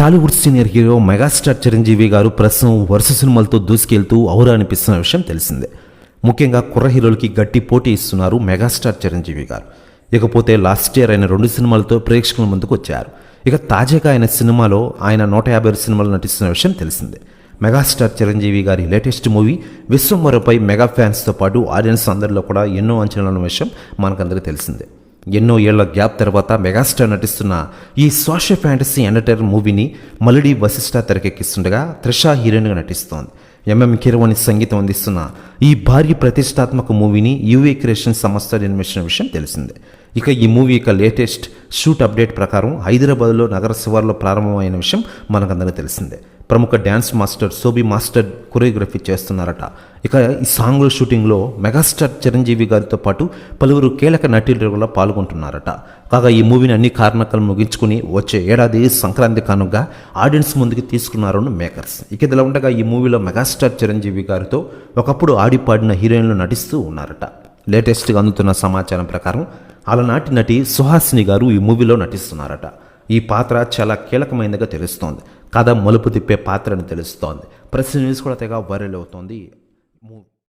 Tollywood senior hero megastar Chiranjeevi గారు ప్రస్తుతం వరుస సినిమాలతో దూసుకెళ్తూ ఔరా అనిపిస్తున్న విషయం తెలిసిందే. ముఖ్యంగా కుర్ర హీరోలకి గట్టి పోటీ ఇస్తున్నారు మెగాస్టార్ చిరంజీవి గారు. ఇకపోతే లాస్ట్ ఇయర్ ఆయన రెండు సినిమాలతో ప్రేక్షకుల ముందుకు వచ్చారు. ఇక తాజాగా ఆయన సినిమాలో ఆయన నూట యాభై సినిమాలు నటిస్తున్న విషయం తెలిసిందే. మెగాస్టార్ చిరంజీవి గారి లేటెస్ట్ మూవీ విశ్వంవరపై మెగా ఫ్యాన్స్తో పాటు ఆడియన్స్ అందరిలో కూడా ఎన్నో అంచనాలు ఉన్న విషయం మనకందరికీ తెలిసిందే. ఎన్నో ఏళ్ళ గ్యాప్ తర్వాత మెగాస్టార్ నటిస్తున్న ఈ సోషల్ ఫ్యాంటసీ ఎంటర్టైనర్ మూవీని మలిడి వశిష్ట తెరకెక్కిస్తుండగా త్రిష హీరోయిన్గా నటిస్తోంది. ఎంఎం కిరవాణి సంగీతం అందిస్తున్న ఈ భారీ ప్రతిష్టాత్మక మూవీని యూఏ క్రియేషన్ సంస్థ నిర్మించిన విషయం తెలిసిందే. ఇక ఈ మూవీ యొక్క లేటెస్ట్ షూట్ అప్డేట్ ప్రకారం హైదరాబాద్లో నగర శివార్లో ప్రారంభమైన విషయం మనకందరికీ తెలిసిందే. ప్రముఖ dance master Shobi master choreography చేస్తున్నారట. ఇక ఈ సాంగ్ల షూటింగ్లో మెగాస్టార్ చిరంజీవి గారితో పాటు పలువురు కీలక నటీలు కూడా పాల్గొంటున్నారట. కాగా ఈ మూవీని అన్ని కారణకాలు ముగించుకుని వచ్చే ఏడాది సంక్రాంతి కానుగా ఆడియన్స్ ముందుకు తీసుకున్నారని మేకర్స్. ఇక ఇదిలా ఉండగా ఈ మూవీలో మెగాస్టార్ చిరంజీవి గారితో ఒకప్పుడు ఆడిపాడిన హీరోయిన్లు నటిస్తూ ఉన్నారట. లేటెస్ట్గా అందుతున్న సమాచారం ప్రకారం అలనాటి నటి సుహాసిని గారు ఈ మూవీలో నటిస్తున్నారట. ఈ పాత్ర చాలా కీలకమైనదిగా తెలుస్తోంది. కథ మలుపు తిప్పే పాత్ర అని తెలుస్తోంది. ప్రెస్ న్యూస్ కూడా తెగ వైరల్ అవుతోంది.